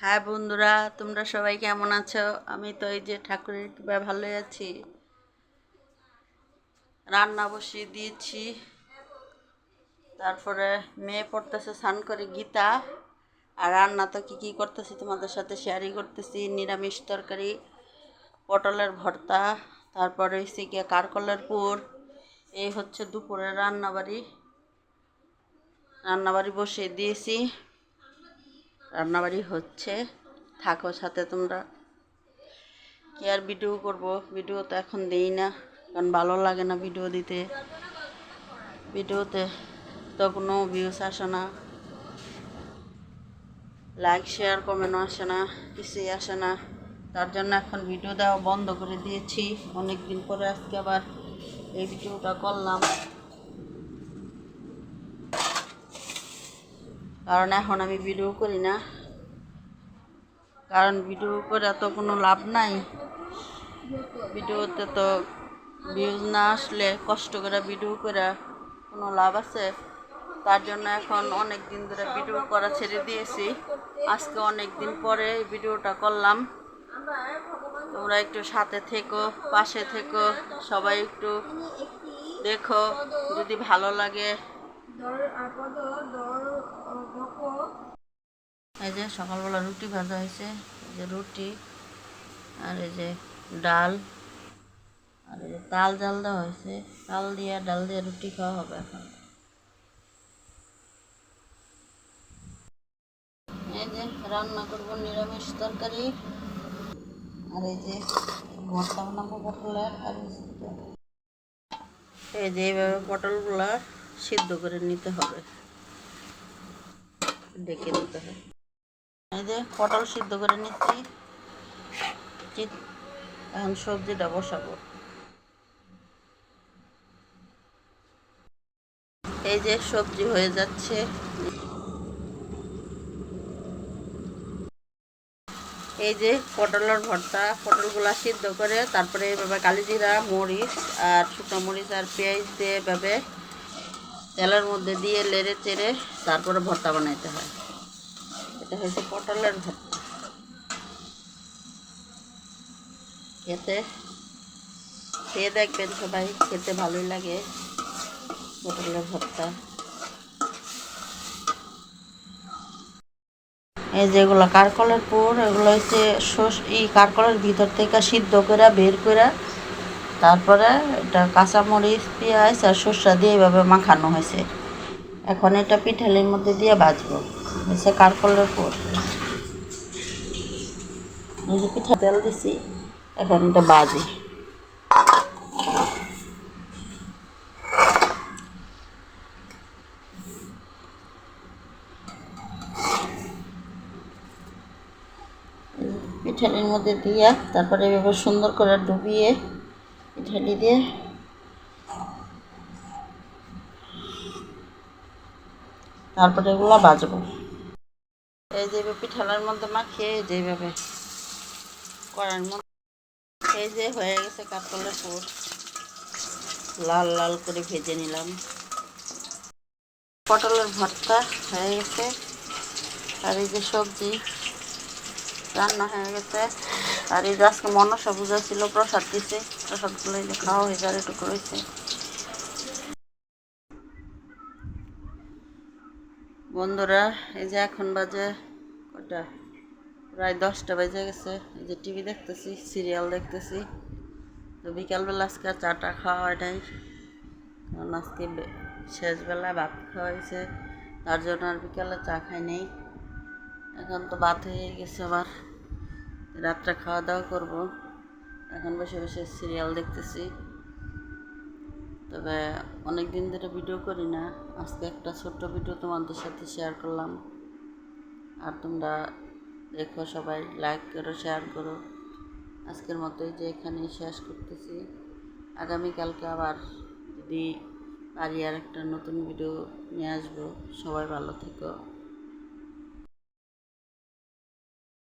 হ্যাঁ বন্ধুরা, তোমরা সবাই কেমন আছো? আমি তো এই যে ঠাকুরের কৃপায় ভালোই আছি। রান্না বসিয়ে দিয়েছি। তারপরে মেয়ে পড়তেছে স্নান করে গীতা। আর রান্না তো কী কী করতেছি তোমাদের সাথে শেয়ারই করতেছি। নিরামিষ তরকারি, পটলের ভর্তা, তারপরে হচ্ছে গিয়ে কারকলের পুর। এই হচ্ছে দুপুরের রান্নাবাড়ি। রান্নাবাড়ি বসিয়ে দিয়েছি। রান্নাবাড়ি হচ্ছে। থাকো সাথে তোমরা। কি আর ভিডিও করব? ভিডিও তো এখন দেই না, কারণ ভালো লাগে না ভিডিও দিতে। ভিডিওতে তো কোনো ভিউস আসে না। লাইক শেয়ার কমেন্টও আসে না, কিছুই আসে না। তার জন্য এখন ভিডিও দেওয়া বন্ধ করে দিয়েছি। অনেক দিন পরে আজকে আবার এই ভিডিওটা করলাম। কারণ এখন আমি ভিডিও করি না। কারণ ভিডিও করে তো কোনো লাভ নাই। ভিডিওতে তো ভিউজ না আসলে কষ্ট করে ভিডিও করে কোনো লাভ আছে। তার জন্য এখন অনেক দিন ধরে ভিডিও করা ছেড়ে দিয়েছি। আজকে অনেক দিন পরে ভিডিওটা করলাম। তোমরা একটু সাথে থেকো, পাশে থেকো, সবাই একটু দেখো। যদি ভালো লাগে এই যে সকালবেলা রুটি ভাজা হয়েছে এই যে রুটি আর এই যে ডাল আর এই যে তাল জাল দেওয়া হয়েছে। তাল দিয়ে ডাল দিয়ে রুটি খাওয়া হবে এখন। এই যে রান্না করব নিরামিষ তরকারি। আর এই যে ভর্তা বানাবো পটলের আর এই যে এইভাবে পটলগুলা সিদ্ধ করে নিতে হবে। ডেকে নিতে হবে। এই যে পটল সিদ্ধ করে নিচ্ছি। এখন সবজিটা বসাবো। এই যে সবজি হয়ে যাচ্ছে। এই যে পটলের ভর্তা, পটলগুলা সিদ্ধ করে তারপরে এভাবে কালিজিরা, মরিচ আর শুকনো মরিচ আর পেঁয়াজ দিয়ে এভাবে তেলের মধ্যে দিয়ে লেড়ে চেড়ে তারপরে ভর্তা বানাইতে হয়। এটা হচ্ছে পটলের ভর্তা। খেতে, খেয়ে দেখবেন সবাই, খেতে ভালোই লাগে পটলের ভর্তা। এই যেগুলো কারকলের পুর, এগুলো হচ্ছে এই কারকলের ভিতর থেকে সিদ্ধ করে বের করে তারপরে এটা কাঁচামরিচ, পেঁয়াজ আর সর্ষা দিয়ে এইভাবে মাখানো হয়েছে। এখন এটা পিঠালির মধ্যে দিয়ে ভাজবো। হচ্ছে কারকলের পুর। পিঠা তেল দিছি, এখন এটা বাজি পিঠালির মধ্যে দিয়ে তারপরে এভাবে সুন্দর করে ডুবিয়ে পিঠালি দিয়ে। তারপরে এগুলো বাজবো। এই যে পিঠালার মধ্যে মাখিয়ে যেভাবে করার মধ্যে এই যে হয়ে গেছে কাতলের পুর। লাল লাল করে ভেজে নিলাম। পটলের ভর্তা হয়ে গেছে। আর এই যে সবজি। রান্না হয়ে গেছে। আর এই যে আজকে মনসা পূজা ছিল, প্রসাদ দিছে। প্রসাদগুলো এই যে খাওয়া হয়ে যার একটু রয়েছে বন্ধুরা, এই যে এখন বাজে কটা? প্রায় দশটা বেজে গেছে। এই যে টিভি দেখতেছি, সিরিয়াল দেখতেছি। তো বিকালবেলা আজকে চাটা খাওয়া হয় নাই। কারণ আজকে শেষবেলা ভাত খাওয়া হয়েছে। তার জন্য আর বিকালে চা খাই নেই। এখন তো ভাত হয়ে গেছে আবার রাত্রে খাওয়া দাওয়া করব। এখন বসে বসে সিরিয়াল দেখতেছি। তবে অনেক দিন ধরে ভিডিও করি না। আজকে একটা ছোট্ট ভিডিও তোমাদের সাথে শেয়ার করলাম। আর তোমরা দেখো সবাই লাইক করো শেয়ার করো। আজকের মতোই যে এখানেই শেষ করতেছি। আগামীকালকে আবার যদি পারি আর একটা নতুন ভিডিও নিয়ে আসব। সবাই ভালো থেকো।